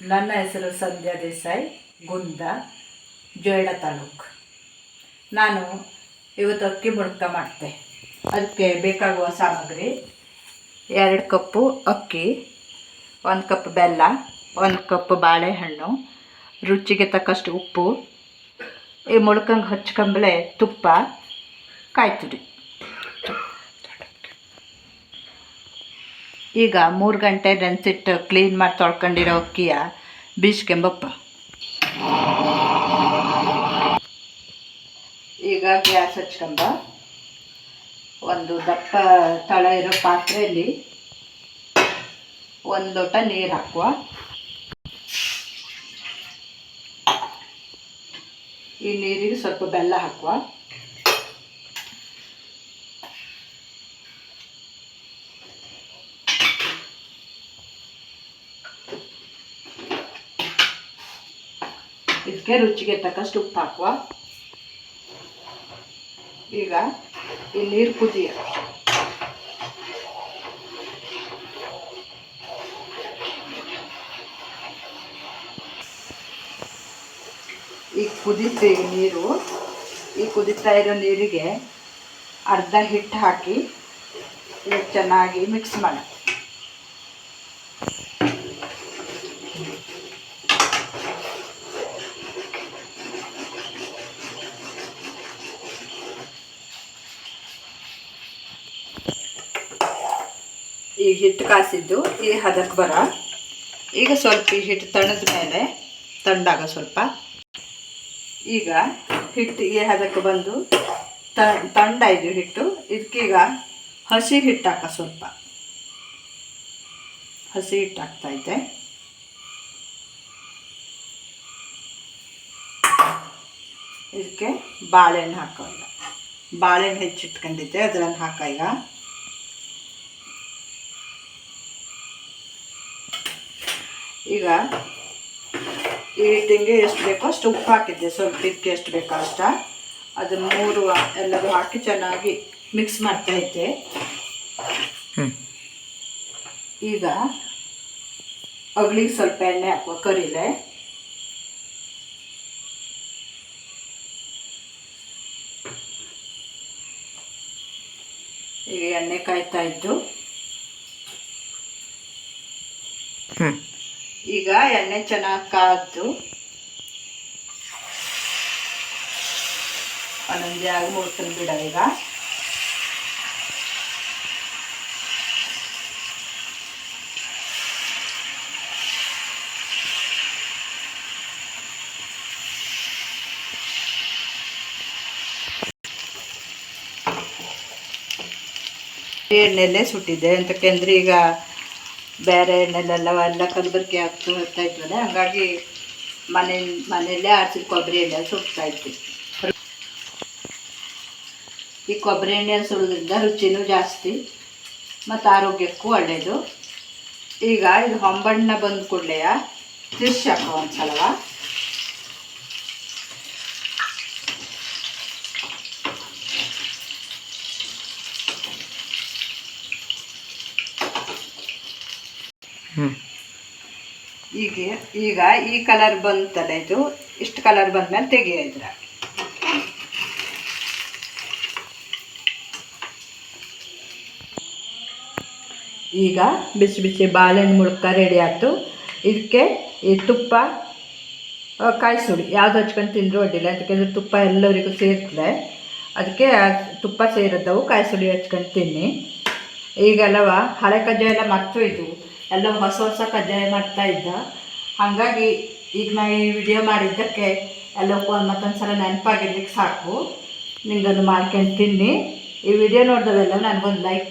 ನನ್ನ ಹೆಸರು ಸಂಧ್ಯಾ ದೇಸಾಯಿ, ಗುಂದ, ಜೋಯಿಡ ತಾಲೂಕು. ನಾನು ಇವತ್ತು ಅಕ್ಕಿ ಮುಡ್ಕ ಮಾಡ್ತೆ. ಅದಕ್ಕೆ ಬೇಕಾಗುವ ಸಾಮಗ್ರಿ ಎರಡು ಕಪ್ಪು ಅಕ್ಕಿ, ಒಂದು ಕಪ್ ಬೆಲ್ಲ, ಒಂದು ಕಪ್ ಬಾಳೆಹಣ್ಣು, ರುಚಿಗೆ ತಕ್ಕಷ್ಟು ಉಪ್ಪು, ಈ ಮುಳ್ಕಂಗೆ ಹಚ್ಕೊಂಬಲೆ ತುಪ್ಪ ಕಾಯಿ ಈಗ ಮೂರು ಗಂಟೆ ನೆನೆಸಿಟ್ಟು ಕ್ಲೀನ್ ಮಾಡಿ ತೊಳ್ಕೊಂಡಿರೋ ಅಕ್ಕಿಯ ಬೀಸ್ಕೆಂಬಪ್ಪ. ಈಗ ಗ್ಯಾಸ್ ಹಚ್ಕೊಂಬ. ಒಂದು ದಪ್ಪ ತಳ ಇರೋ ಪಾತ್ರೆಯಲ್ಲಿ ಒಂದು ಲೋಟ ನೀರು ಹಾಕುವ. ಈ ನೀರಿಗೆ ಸ್ವಲ್ಪ ಬೆಲ್ಲ ಹಾಕುವ. ಇದಕ್ಕೆ ರುಚಿಗೆ ತಕ್ಕಷ್ಟು ಉಪ್ಪು ಹಾಕುವ ಈಗ ಈ ನೀರು ಕುದಿಯ. ಈಗ ಕುದಿಸಿ ಈ ನೀರು, ಈ ಕುದೀತಾ ಇರೋ ನೀರಿಗೆ ಅರ್ಧ ಹಿಟ್ಟು ಹಾಕಿ, ಚೆನ್ನಾಗಿ ಮಿಕ್ಸ್ ಮಾಡಿ. ಈ ಹಿಟ್ಟು ಕಾಸಿದ್ದು, ಈ ಹದಕ್ಕೆ ಬರ. ಈಗ ಸ್ವಲ್ಪ ಈ ಹಿಟ್ಟು ತಣದ ಮೇಲೆ, ತಣ್ಣಾಗ ಸ್ವಲ್ಪ. ಈಗ ಹಿಟ್ಟು ಈ ಹದಕ್ಕೆ ಬಂದು ತಣ್ಣಾಯ್ತು ಹಿಟ್ಟು. ಇದಕ್ಕೀಗ ಹಸಿ ಹಿಟ್ಟು ಹಾಕ ಸ್ವಲ್ಪ. ಹಸಿ ಹಿಟ್ಟು ಹಾಕ್ತೈತೆ ಇದಕ್ಕೆ ಬಾಳೆಹಣ್ಣು ಹಾಕೋಲ್ಲ ಬಾಳೆಹಣ್ಣು ಹೆಚ್ಚಿಟ್ಕೊಂಡಿದ್ದೆ, ಅದನ್ನು ಹಾಕ ಈಗ. ಈಗ ಈ ಹಿಟ್ಟಿಗೆ ಎಷ್ಟು ಬೇಕೋ ಅಷ್ಟು ಉಪ್ಪು ಹಾಕಿದ್ದೆ. ಸ್ವಲ್ಪ ಇದಕ್ಕೆ ಎಷ್ಟು ಬೇಕೋ ಅಷ್ಟ ಅದನ್ನು ಮೂರು ಎಲ್ಲರೂ ಹಾಕಿ ಚೆನ್ನಾಗಿ ಮಿಕ್ಸ್ ಮಾಡ್ತಾ ಇದ್ದೆ. ಈಗ ಅಗ್ಳಿಗೆ ಸ್ವಲ್ಪ ಎಣ್ಣೆ ಹಾಕುವ. ಕರಿಲೆ. ಈಗ ಎಣ್ಣೆ ಕಾಯ್ತಾ ಇದ್ದು. ಈಗ ಎಣ್ಣೆ ಚೆನ್ನಾಗಿ ಕಾದು ಒಂದೊಂದೇ ಆಗಿ ಮುಳ್ಕೊಂಡು ಬಿಡ ಈಗ. ಎಣ್ಣೆಲ್ಲೇ ಸುಟ್ಟಿದ್ದೆ. ಕೇಂದ್ರ ಈಗ ಬೇರೆ ಎಣ್ಣೆಲೆಲ್ಲ ಎಲ್ಲ ಕಲಬೆರಕೆ ಹಾಕ್ತು ಹೋಗ್ತಾ ಇದ್ವಲ್ಲ, ಹಾಗಾಗಿ ಮನೆ ಮನೆಯಲ್ಲೇ ಆರಿಸಿದ ಕೊಬ್ಬರಿ ಎಣ್ಣೆ ಸುಡ್ತಾ ಇತ್ತು ಈ ಕೊಬ್ಬರಿ ಎಣ್ಣೆ ಸುಡೋದ್ರಿಂದ ರುಚಿನೂ ಜಾಸ್ತಿ ಮತ್ತು ಆರೋಗ್ಯಕ್ಕೂ ಒಳ್ಳೆಯದು ಈಗ ಇದು ಹೊಂಬಣ್ಣ ಬಂದ ಕೂಡಲೆಯ ತಿರ್ಸಿ ಹಾಕೋ ಒಂದು ಸಲವ. ಈಗ ಈಗ ಈ ಕಲರ್ ಬಂತಲ್ಲ ಇದು? ಇಷ್ಟು ಕಲರ್ ತೆಗಿಯ ಇದ್ರ. ಈಗ ಬಿಸಿ ಬಿಸಿ ಬಾಳೆಹಣ್ಣು ಮುಳ್ಕ ರೆಡಿ ಆಯಿತು. ಇದಕ್ಕೆ ಈ ತುಪ್ಪ ಕಾಯಿ ಸುಡಿ ಯಾವ್ದು ಹಚ್ಕೊಂಡು ತಿಂದರೂ ಅಡ್ಡಿಲ್ಲ. ಯಾಕಂದರೆ ತುಪ್ಪ ಎಲ್ಲರಿಗೂ ಸೇರ್ತದೆ. ಅದಕ್ಕೆ ತುಪ್ಪ ಸೇರಿದ್ದವು ಕಾಯಿ ಸುಡಿ ಹಚ್ಕೊಂಡು ತಿನ್ನಿ. ಈಗೆಲ್ಲವ? ಹಳೆ ಕಜ್ಜಾಯ ಎಲ್ಲ ಇದು ಎಲ್ಲ ಹೊಸ ಹೊಸ ಕಜ್ಜಾಯ ಮಾಡ್ತಾ ಇದ್ದ. ಹಾಗಾಗಿ ಈಗ ನಾ ಈ ವಿಡಿಯೋ ಮಾಡಿದ್ದಕ್ಕೆ ಎಲ್ಲಕ್ಕೂ ಮತ್ತೊಂದು ಸಲ ನೆನಪಾಗಿರ್ಲಿಕ್ಕೆ ಸಾಕು. ನಿಂಗನ್ನು ಮಾಡ್ಕೊಂಡು ತಿನ್ನಿ. ಈ ವಿಡಿಯೋ ನೋಡಿದವೆಲ್ಲ ನನಗೊಂದು ಲೈಕ್